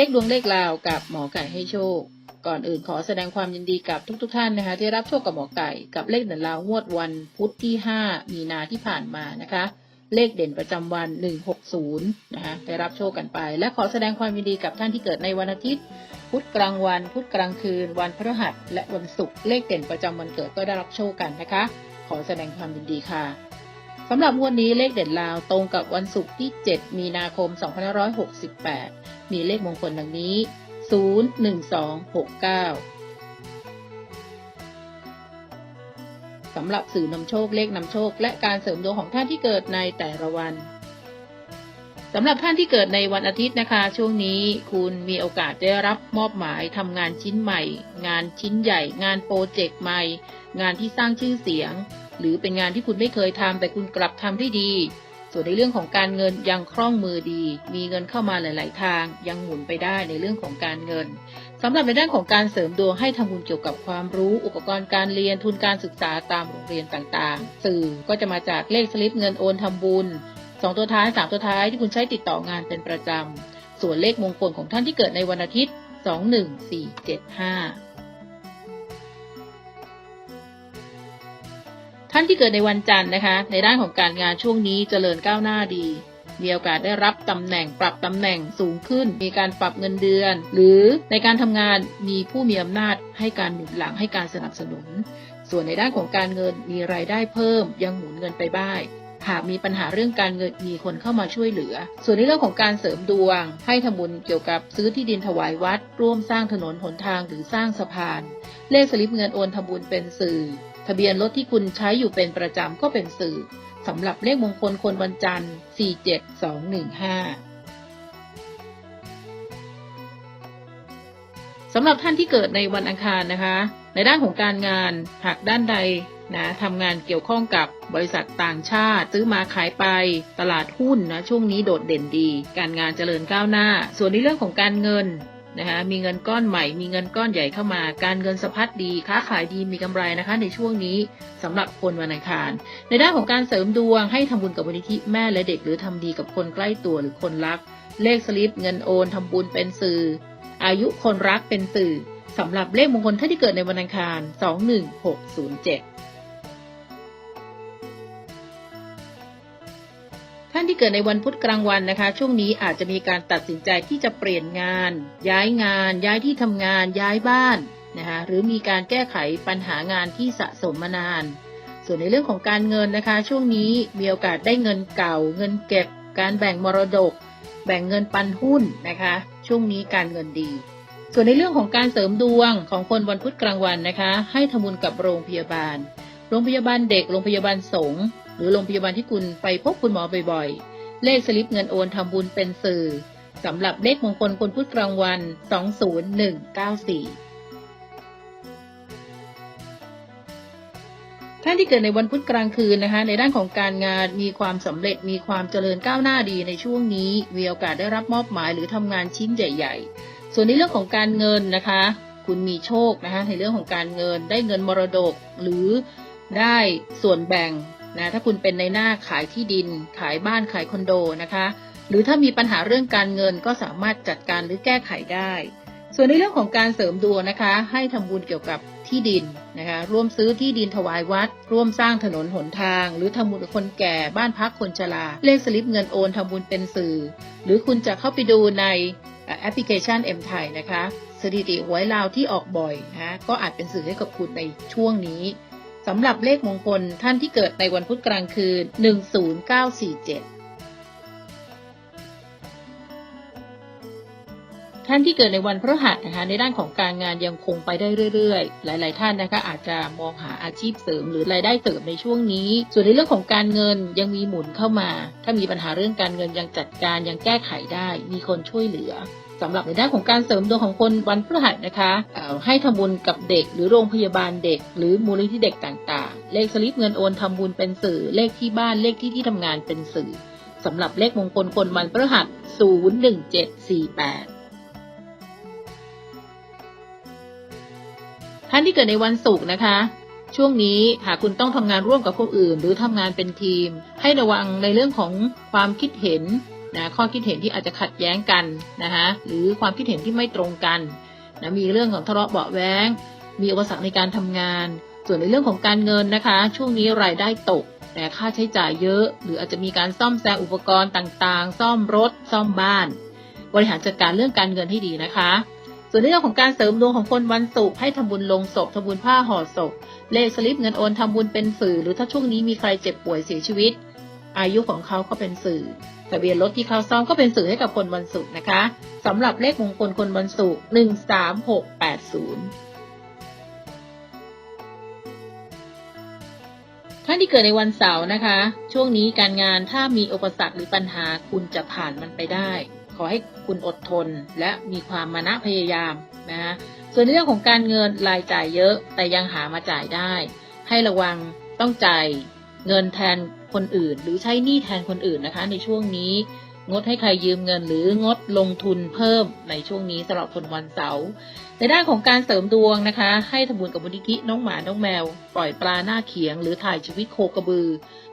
ช็คดวงเลขลาวกับหมอไก่ให้โชค ก่อนอื่นขอแสดงความยินดีกับทุกๆทท่านนะคะ ที่รับโชคกับหมอไก่กับเลขเด่นลาวงวดวันพุธที่ 5 มีนาที่ผ่านมานะคะ เลขเด่นประจำวัน 160 นะคะได้รับโชคกันไป และขอแสดงความยินดีกับท่านที่เกิดในวันอาทิตย์ พุธกลางวัน พุธกลางคืน วันพฤหัสและวันศุกร์เลขเด่นประจำวันเกิดก็ได้รับโชคกันนะคะ ขอแสดงความยินดีค่ะ สำหรับงวดนี้เลขเด่นลาวตรงกับวันศุกร์ที่ 7 มีนาคม 2568 มีเลขมงคลดังนี้ 01269 สำหรับสื่อนำโชคเลขนำโชค และการเสริมดวงของท่านที่เกิดในแต่ละวันสำหรับท่านที่เกิดในวันอาทิตย์นะคะ ช่วงนี้คุณมีโอกาสได้รับมอบหมายทำงานชิ้นใหม่ งานชิ้นใหญ่ งานโปรเจกต์ใหม่ งานที่สร้างชื่อเสียง หรือเป็นงานที่คุณไม่เคยทำแต่คุณกลับทำได้ดี ส่วนในเรื่องของการเงินยังคล่องมือดี มีเงินเข้ามาหลาย ๆ ทาง ยังหมุนไปได้ในเรื่องของการเงินสำหรับในด้านของการเสริมดวงให้ทำบุญเกี่ยวกับความรู้ อุปกรณ์การเรียนทุนการศึกษาตามโรงเรียนต่าง ๆ สื่อก็จะมาจากเลขสลิปเงินโอนทำบุญสองตัวท้ายสามตัวท้ายที่คุณใช้ติดต่องานเป็นประจำส่วนเลขมงคลของท่านที่เกิดในวันอาทิตย์ 21475 ท่านที่เกิดในวันจันทร์นะคะ ในด้านของการงานช่วงนี้เจริญก้าวหน้าดี มีโอกาสได้รับตำแหน่งปรับตำแหน่งสูงขึ้น มีการปรับเงินเดือน หรือในการทำงานมีผู้มีอำนาจให้การหนุนหลังให้การสนับสนุน ส่วนในด้านของการเงินมีรายได้เพิ่ม ยังหมุนเงินไปบ้างหากมีปัญหาเรื่องการเงินมีคนเข้ามาช่วยเหลือ ส่วนในเรื่องของการเสริมดวง ให้ทำบุญเกี่ยวกับซื้อที่ดินถวายวัด ร่วมสร้างถนนหนทางหรือสร้างสะพาน เลขสลิปเงินโอนทำบุญเป็นสื่อ ทะเบียนรถที่คุณใช้อยู่เป็นประจำก็เป็นสื่อสำหรับเลขมงคลคนวันจันทร์ 47215สำหรับท่านที่เกิดในวันอังคารนะคะ ในด้านของการงานหากด้านใดนะทำงานเกี่ยวข้องกับบริษัทต่างชาติ ซื้อมาขายไปตลาดหุ้นนะช่วงนี้โดดเด่นดี การงานเจริญก้าวหน้า ส่วนในเรื่องของการเงิน นะคะมีเงินก้อนใหม่ มีเงินก้อนใหญ่เข้ามา การเงินสะพัดดี ค้าขายดีมีกำไรนะคะ ในช่วงนี้สำหรับคนวันอังคาร ในด้านของการเสริมดวงให้ทำบุญกับมูลนิธิแม่และเด็ก หรือทำดีกับคนใกล้ตัวหรือคนรัก เลขสลิปเงินโอนทำบุญเป็นสื่อ อายุคนรักเป็นสื่อสำหรับเลขมงคลท่านที่เกิดในวันอังคาร 21607 ท่านที่เกิดในวันพุธกลางวันนะคะ ช่วงนี้อาจจะมีการตัดสินใจที่จะเปลี่ยนงาน ย้ายงาน ย้ายที่ทำงาน ย้ายบ้านนะคะหรือมีการแก้ไขปัญหางานที่สะสมมานาน ส่วนในเรื่องของการเงินนะคะ ช่วงนี้มีโอกาสได้เงินเก่า เงินเก็บ การแบ่งมรดก แบ่งเงินปันหุ้นนะคะ ช่วงนี้การเงินดี ส่วนในเรื่องของการเสริมดวงของคนวันพุธกลางวันนะคะ ให้ทำบุญกับโรงพยาบาล โรงพยาบาลเด็ก โรงพยาบาลสงฆ์ หรือโรงพยาบาลที่คุณไปพบคุณหมอบ่อยๆ เลขสลิปเงินโอนทำบุญเป็นสื่อสำหรับเลขมงคลคนพุธกลางวัน 20194ท่านที่เกิดในวันพุธกลางคืนนะคะในด้านของการงานมีความสำเร็จมีความเจริญก้าวหน้าดีในช่วงนี้มีโอกาสได้รับมอบหมายหรือทำงานชิ้นใหญ่ๆ ส่วนในเรื่องของการเงินนะคะ คุณมีโชคนะคะในเรื่องของการเงินได้เงินมรดกหรือได้ส่วนแบ่ง นะถ้าคุณเป็นในหน้าขายที่ดิน ขายบ้านขายคอนโดนะคะ หรือถ้ามีปัญหาเรื่องการเงินก็สามารถจัดการหรือแก้ไขได้ ส่วนในเรื่องของการเสริมดวงนะคะ ให้ทำบุญเกี่ยวกับที่ดินนะคะร่วมซื้อที่ดินถวายวัด ร่วมสร้างถนนหนทาง หรือทำบุญกับคนแก่บ้านพักคนชราเลขสลิปเงินโอนทำบุญเป็นสื่อ หรือคุณจะเข้าไปดูในแอปพลิเคชัน M ไทยนะคะสถิติหวยลาวที่ออกบ่อยนะก็อาจเป็นสื่อให้กับคุณในช่วงนี้ สำหรับเลขมงคลท่านที่เกิดในวันพุธกลางคืน 10947 ท่านที่เกิดในวันพฤหัสนะคะในด้านของการงานยังคงไปได้เรื่อยๆ หลาย ๆ ท่านนะคะอาจจะมองหาอาชีพเสริม หรือรายได้เสริมในช่วงนี้ ส่วนในเรื่องของการเงินยังมีหมุนเข้ามา ถ้ามีปัญหาเรื่องการเงินยังจัดการยังแก้ไขได้ มีคนช่วยเหลือ สำหรับในด้านของการเสริมดวงของคนวันพฤหัสนะคะให้ทำบุญกับเด็ก หรือโรงพยาบาลเด็ก หรือมูลนิธิเด็กต่างๆ เลขสลิปเงินโอนทำบุญเป็นสื่อ เลขที่บ้านเลขที่ที่ทำงานเป็นสื่อสำหรับเลขมงคลคนวันพฤหัส 01748ท่านที่เกิดในวันศุกร์นะคะ ช่วงนี้หากคุณต้องทำงานร่วมกับคนอื่น หรือทำงานเป็นทีม ให้ระวังในเรื่องของความคิดเห็น นะข้อคิดเห็นที่อาจจะขัดแย้งกันนะคะหรือความคิดเห็นที่ไม่ตรงกันนะมีเรื่องของทะเลาะเบาะแว้งมีอุปสรรคในการทำงาน ส่วนในเรื่องของการเงินนะคะ ช่วงนี้รายได้ตกแต่ค่าใช้จ่ายเยอะ หรืออาจจะมีการซ่อมแซมอุปกรณ์ต่างๆ ซ่อมรถ ซ่อมบ้าน บริหารจัดการเรื่องการเงินให้ดีนะคะ ส่วนในเรื่องของการเสริมดวงของคนวันศุกร์ให้ทำบุญลงศพทำบุญผ้าห่อศพเลขสลิปเงินโอนทำบุญเป็นสื่อ หรือถ้าช่วงนี้มีใครเจ็บป่วยเสียชีวิต อายุของเขาก็เป็นสื่อ ทะเบียนรถที่เขาซ่อมก็เป็นสื่อให้กับคนวันศุกร์นะคะสำหรับเลขมงคลคนวันศุกร์หนึ่งสามหกแปดศูนย์ท่านที่เกิดในวันเสาร์นะคะ ช่วงนี้การงานถ้ามีอุปสรรคหรือปัญหาคุณจะผ่านมันไปได้ ขอให้คุณอดทนและมีความมานะพยายามนะคะส่วนในเรื่องของการเงินรายจ่ายเยอะแต่ยังหามาจ่ายได้ ให้ระวังต้องจ่าย เงินแทนคนอื่น หรือใช้หนี้แทนคนอื่นนะคะ ในช่วงนี้ งดให้ใครยืมเงินหรืองดลงทุนเพิ่มในช่วงนี้สำหรับคนวันเสาร์ในด้านของการเสริมดวงนะคะ ให้ทำบุญกับมูลนิธิน้องหมาน้องแมว ปล่อยปลาหน้าเขียง หรือถ่ายชีวิตโคกระบือ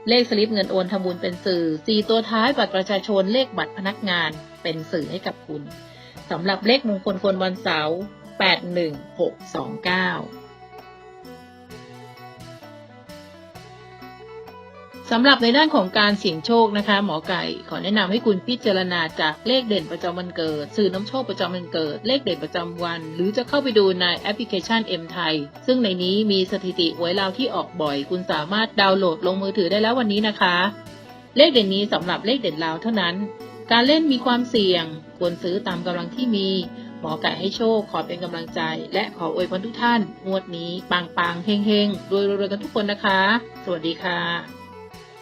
เลขสลิปเงินโอนทำบุญเป็นสื่อสี่ตัวท้ายบัตรประชาชนเลขบัตรพนักงานเป็นสื่อให้กับคุณสำหรับเลขมงคลคนวันเสาร์81629 สำหรับในด้านของการเสี่ยงโชคนะคะ หมอไก่ขอแนะนำให้คุณพิจารณาจากเลขเด่นประจำวันเกิด สื่อน้ำโชคประจำวันเกิด เลขเด่นประจำวัน หรือจะเข้าไปดูในแอปพลิเคชัน M ไทยซึ่งในนี้มีสถิติหวยลาวที่ออกบ่อย คุณสามารถดาวน์โหลดลงมือถือได้แล้ววันนี้นะคะ เลขเด่นนี้สำหรับเลขเด่นลาวเท่านั้น การเล่นมีความเสี่ยงควรซื้อตามกำลังที่มี หมอไก่ให้โชคขอเป็นกำลังใจ และขออวยพรทุกท่านงวดนี้ปังปังๆเฮงเฮงๆรวยๆกันทุกคนนะคะ สวัสดีค่ะ